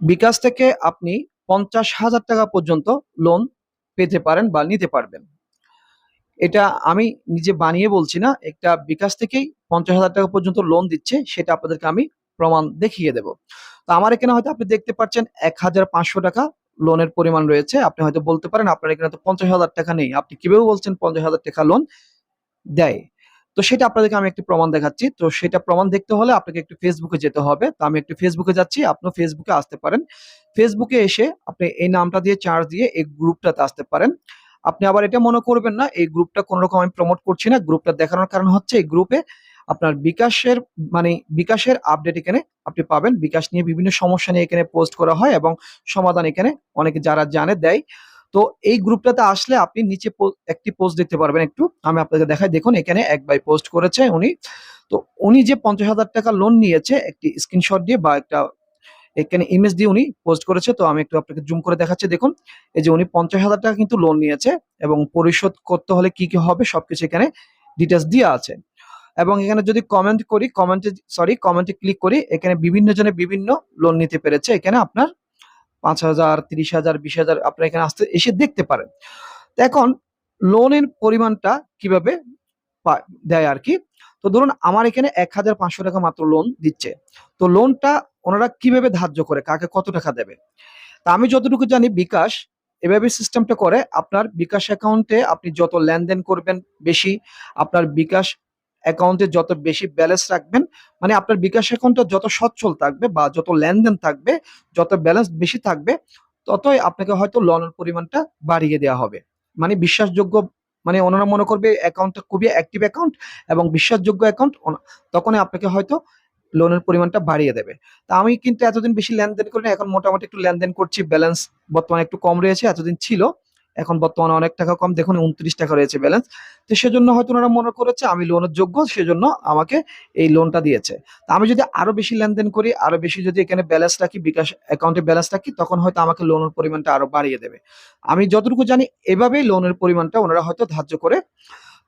বিকাশ থেকে আপনি পঞ্চাশ হাজার টাকা পর্যন্ত লোন পেতে পারেন বা নিতে পারবেন। এটা আমি নিজে বানিয়ে বলছি না, একটা বিকাশ থেকেই পঞ্চাশ হাজার টাকা পর্যন্ত লোন দিচ্ছে, সেটা আপনাদেরকে আমি প্রমাণ দেখিয়ে দেব। তো আমার এখানে হয়তো আপনি দেখতে পাচ্ছেন এক হাজার পাঁচশো টাকা লোনের পরিমাণ রয়েছে, আপনি হয়তো বলতে পারেন আপনার এখানে তো পঞ্চাশ হাজার টাকা নেই, আপনি কীভাবে বলছেন পঞ্চাশ হাজার টাকা লোন দেয়? তো সেটা আপনাদেরকে আমি একটি প্রমাণ দেখাচ্ছি। তো সেটা প্রমাণ দেখতে হলে আপনাকে একটু ফেসবুকে যেতে হবে। তো আমি একটু ফেসবুকে যাচ্ছি। আপনিও ফেসবুকে আসতে পারেন। ফেসবুকে এসে আপনি এই নামটা দিয়ে চার্জ দিয়ে এই গ্রুপটাতে আসতে পারেন। আপনি আবার এটা মনে করবেন না, এই গ্রুপটা কোনো রকম আমি প্রমোট করছি না। গ্রুপটা দেখানোর কারণ হচ্ছে এই গ্রুপে আপনার বিকাশের মানে বিকাশের আপডেট এখানে আপনি পাবেন। বিকাশ নিয়ে বিভিন্ন সমস্যা নিয়ে এখানে পোস্ট করা হয় এবং সমাধান এখানে অনেকে যারা জানে দেয়। তো এই গ্রুপটাতে আসলে আপনি নিচে একটি পোস্ট দেখতে পারবেন একটু। আমি আপনাকে দেখাই। দেখুন, এখানে এক বাই পোস্ট করেছে উনি। তো উনি যে পঞ্চাশ হাজার টাকা লোন নিয়েছে, একটি স্ক্রিনশট দিয়ে বা একটা এখানে ইমেজ দিয়ে উনি পোস্ট করেছে। তো আমি একটু আপনাকে জুম করে দেখাচ্ছি। দেখুন, এই যে উনি পঞ্চাশ হাজার টাকা কিন্তু লোন নিয়েছে এবং পরিশোধ করতে হলে কি কি হবে সবকিছু এখানে ডিটেলস দেওয়া আছে। এবং এখানে যদি কমেন্ট করি কমেন্টে সরি কমেন্টে ক্লিক করি, এখানে বিভিন্ন জনে বিভিন্ন লোন নিতে পেরেছে। এখানে আপনার পাঁচ হাজার, তিরিশ হাজার, বিশ হাজার আপনার এখানে আসতে, এসে দেখতে পারেন। এখন লোনের পরিমাণটা কীভাবে দেয় আর কি? তো ধরুন আমার এখানে এক হাজার পাঁচশো টাকা মাত্র লোন দিচ্ছে। তো লোনটা ওনারা কীভাবে ধার্য করে? কাকে কত টাকা দেবে? তা আমি যতটুকু জানি বিকাশ এভাবে সিস্টেমটা করে। আপনার বিকাশ অ্যাকাউন্টে আপনি যত লেনদেন করবেন বেশি, আপনার বিকাশ অ্যাকাউন্টে যত বেশি ব্যালেন্স রাখবেন মানে আপনার বিকাশ অ্যাকাউন্টটা যত সচ্ছল থাকবে বা যত লেনদেন থাকবে, যত ব্যালেন্স বেশি থাকবে, ততই আপনাকে হয়তো লোনের পরিমাণটা বাড়িয়ে দেওয়া হবে। মানে বিশ্বাসযোগ্য মানে ওনারা মনে করবে অ্যাকাউন্টটা খুবই অ্যাক্টিভ অ্যাকাউন্ট এবং বিশ্বাসযোগ্য অ্যাকাউন্ট তখনই আপনাকে হয়তো লোনের পরিমাণটা বাড়িয়ে দেবে। তা আমি কিন্তু এতদিন বেশি লেনদেন করি না এখন মোটামুটি একটু লেনদেন করছি, ব্যালেন্স বর্তমানে একটু কম রয়েছে, এতদিন ছিল। এখন বর্তমানে অনেক টাকা কম, দেখুন উনত্রিশ টাকা রয়েছে ব্যালেন্স তো সেজন্য হয়তো ওনারা মনে করেছে, আমি লোনের যোগ্য, সেজন্য আমাকে এই লোনটা দিয়েছে। তা আমি যদি আরও বেশি লেনদেন করি, আরও বেশি যদি এখানে ব্যালেন্স রাখি, বিকাশ অ্যাকাউন্টে ব্যালেন্স রাখি, তখন হয়তো আমাকে লোনের পরিমাণটা আরও বাড়িয়ে দেবে। আমি যতটুকু জানি, এভাবেই লোনের পরিমাণটা ওনারা হয়তো ধার্য করে।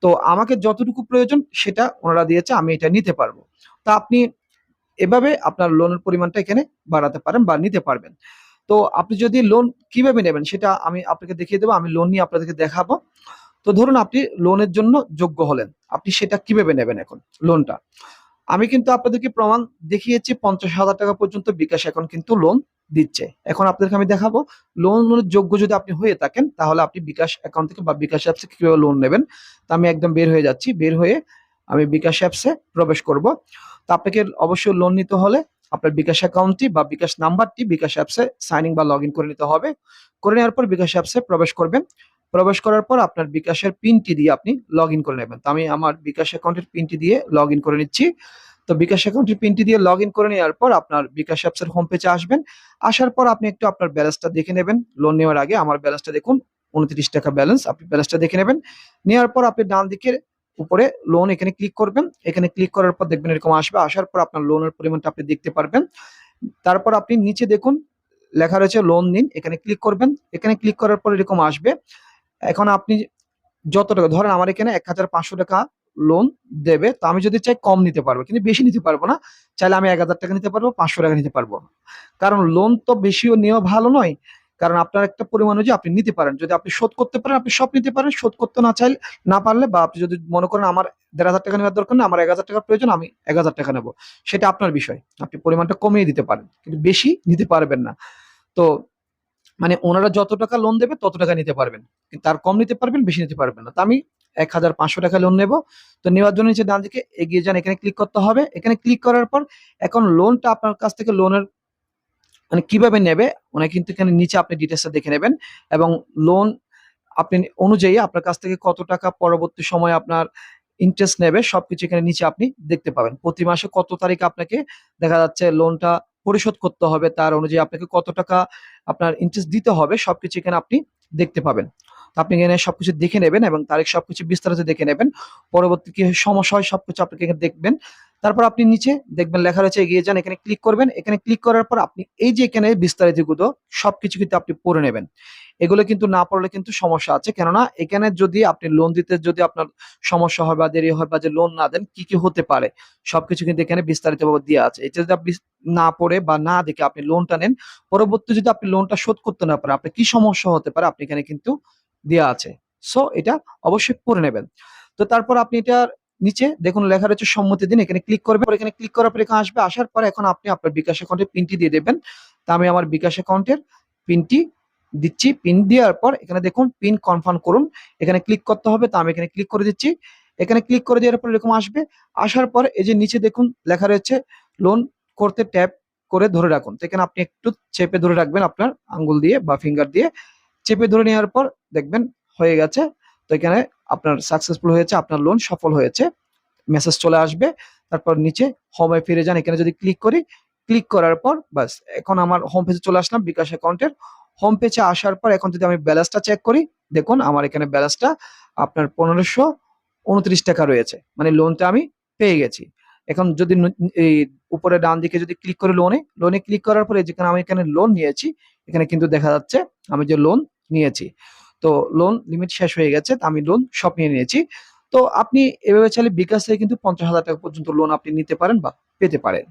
তো আমাকে যতটুকু প্রয়োজন, সেটা ওনারা দিয়েছে, আমি এটা নিতে পারব। তা আপনি এভাবে আপনার লোনের পরিমাণটা এখানে বাড়াতে পারেন বা নিতে পারবেন। তো আপনি যদি লোন কীভাবে নেবেন সেটা আমি আপনাকে দেখিয়ে দেবো, আমি লোন নিয়ে আপনাদেরকে দেখাবো। তো ধরুন আপনি লোনের জন্য যোগ্য হলেন, আপনি সেটা কীভাবে নেবেন এখন লোনটা আমি কিন্তু আপনাদেরকে প্রমাণ দেখিয়েছি, পঞ্চাশ হাজার টাকা পর্যন্ত বিকাশ এখন কিন্তু লোন দিচ্ছে। এখন আপনাদেরকে আমি দেখাবো লোনের যোগ্য যদি আপনি হয়ে থাকেন, তাহলে আপনি বিকাশ অ্যাকাউন্ট থেকে বা বিকাশ অ্যাপসে কীভাবে লোন নেবেন, তা আমি একদম বের হয়ে যাচ্ছি, বের হয়ে আমি বিকাশ অ্যাপসে প্রবেশ করব। তো আপনাকে অবশ্যই লোন নিতে হলে আপনার বিকাশ অ্যাকাউন্টটি বা বিকাশ নাম্বারটি বিকাশ অ্যাপসে সাইনিং বা লগ করে নিতে হবে। করে নেওয়ার পর বিকাশ অ্যাপসে প্রবেশ করবেন। প্রবেশ করার পর আপনার বিকাশের পিনটি দিয়ে আপনি লগ করে নেবেন। তো আমি আমার বিকাশ অ্যাকাউন্টের পিনটি দিয়ে লগ করে নিচ্ছি। তো বিকাশ অ্যাকাউন্টের পিনটি দিয়ে লগ করে নেওয়ার পর আপনার বিকাশ অ্যাপসের হোম পেজে আসবেন। আসার পর আপনি একটু আপনার ব্যালেন্সটা দেখে নেবেন। লোন নেওয়ার আগে আমার ব্যালেন্সটা দেখুন। উনত্রিশ টাকা ব্যালেন্স, আপনি ব্যালেন্সটা দেখে নেবেন। নেওয়ার পর আপনি ডান দিকে উপরে লোন এখানে ক্লিক করবেন। এখানে ক্লিক করার পর দেখবেন এরকম আসবে। আসার পর আপনার লোনের পরিমাণটা আপনি দেখতে পারবেন। তারপর আপনি নিচে দেখুন, লেখা রয়েছে লোন নিন। এখানে ক্লিক করবেন। এখানে ক্লিক করার পর এরকম আসবে। এখন আপনি যত টাকা, ধরেন আমার এখানে এক হাজার পাঁচশো টাকা লোন দেবে, তো আমি যদি চাই কম নিতে পারব, কিন্তু বেশি নিতে পারব না। চাইলে আমি এক হাজার টাকা নিতে পারব, পাঁচশো টাকা নিতে পারব। কারণ লোন তো বেশিও নেওয়া ভালো নয়। কারণ আপনার একটা পরিমাণ অনুযায়ী আপনি নিতে পারেন। যদি আপনি শোধ করতে পারেন, আপনি সব নিতে পারেন, শোধ করতে না চাইলে, না পারলে বা আপনি যদি মনে করেন আমার দেড় হাজার টাকা নেওয়ার দরকার না আমার এক হাজার টাকার প্রয়োজন, আমি এক হাজার টাকা নেব। সেটা আপনার বিষয়। আপনি পরিমাণটা কমিয়ে দিতে পারেন। কিন্তু বেশি নিতে পারবেন না। তো মানে ওনারা যত টাকা লোন দেবে, তত টাকা নিতে পারবেন। কিন্তু তার কম নিতে পারবেন, বেশি নিতে পারবেন না। তো আমি এক হাজার পাঁচশো টাকা লোন নেব। তো নেওয়ার জন্য নিচে ডান দিকে এগিয়ে যান, এখানে ক্লিক করতে হবে। এখানে ক্লিক করার পর এখন লোনটা আপনার কাছ থেকে লোনের মানে কীভাবে নেবে ওনা কিন্তু এখানে নিচে আপনি ডিটেলসটা দেখে নেবেন এবং লোন আপনি অনুযায়ী আপনার কাছ থেকে কত টাকা পরবর্তী সময় আপনার ইন্টারেস্ট নেবে, সবকিছু এখানে নিচে আপনি দেখতে পাবেন। প্রতি মাসে কত তারিখ আপনাকে দেখা যাচ্ছে লোনটা পরিশোধ করতে হবে, তার অনুযায়ী আপনাকে কত টাকা আপনার ইন্টারেস্ট দিতে হবে, সবকিছু এখানে আপনি দেখতে পাবেন। আপনি এখানে সবকিছু দেখে নেবেন এবং তারিখ সবকিছু বিস্তারিত দেখে নেবেন। পরবর্তী কি সমস্যা হয় সবকিছু আপনি এখানে দেখবেন। তারপর আপনি নিচে দেখবেন লেখা রয়েছে এগিয়ে যান, এখানে ক্লিক করবেন। এখানে ক্লিক করার পর আপনি এই যে এখানে বিস্তারিতগুলো সবকিছু কিন্তু আপনি পড়ে নেবেন। এগুলো কিন্তু না পড়লে কিন্তু সমস্যা আছে। কেননা এখানে যদি আপনি লোন দিতে, যদি আপনার সমস্যা হয় বা দেরি হয় বা যে লোন না দেন, কি কি হতে পারে? সবকিছু কিন্তু এখানে বিস্তারিতভাবে দেওয়া আছে। এটা যদি আপনি না পড়ে বা না দেখে আপনি লোনটা নেন পরবর্তী যদি আপনি লোনটা শোধ করতে না পারেন, আপনার কি সমস্যা হতে পারে? আপনি এখানে কিন্তু দেওয়া আছে। সো এটা অবশ্যই পড়ে নেবেন। তো তারপর আপনি এটার নিচে দেখুন লেখা রয়েছে সম্মতি দিন, এখানে ক্লিক করবেন। পর এখানে ক্লিক করার পর এখানে আসবে, আসার পর এখন আপনি আপনার বিকাশ অ্যাকাউন্টের পিনটি দিয়ে দেবেন। তা আমি আমার বিকাশ অ্যাকাউন্টের পিনটি দিচ্ছি। পিন দেওয়ার পর এখানে দেখুন পিন কনফার্ম করুন। এখানে ক্লিক করতে হবে, তা আমি এখানে ক্লিক করে দিচ্ছি। এখানে ক্লিক করে দেওয়ার পর এরকম আসবে। আসার পর এই যে নিচে দেখুন লেখা রয়েছে লোন করতে ট্যাপ করে ধরে রাখুন। তো এখানে আপনি একটু চেপে ধরে রাখবেন আপনার আঙ্গুল দিয়ে বা ফিঙ্গার দিয়ে। চেপে ধরে নেওয়ার পর দেখবেন হয়ে গেছে। তো এখানে আপনার সাকসেসফুল হয়েছে, আপনার লোন সফল হয়েছে মেসেজ চলে আসবে, তারপর নিচে হোমে ফিরে যান, এখানে যদি ক্লিক করি ক্লিক করার পর বাস এখন আমার হোম পেজে চলে আসলাম, বিকাশ অ্যাকাউন্টের হোম পেজে আসার পর এখন যদি আমি ব্যালেন্সটা চেক করি, দেখুন আমার এখানে ব্যালেন্সটা আপনার পনেরোশো উনত্রিশ টাকা রয়েছে মানে লোনটা আমি পেয়ে গেছি। এখন যদি এই উপরে ডান দিকে যদি ক্লিক করি লোনে লোনে ক্লিক করার পরে যেখানে আমি এখানে লোন নিয়েছি, এখানে কিন্তু দেখা যাচ্ছে আমি যে লোন নিয়েছি। তো লোন লিমিট শেষ হয়ে গেছে আমি লোন সব নিয়ে নিয়েছি। তো আপনি এভাবে চাইলে বিকাশ থেকে কিন্তু পঞ্চাশ হাজার টাকা পর্যন্ত লোন আপনি নিতে পারেন বা পেতে পারেন।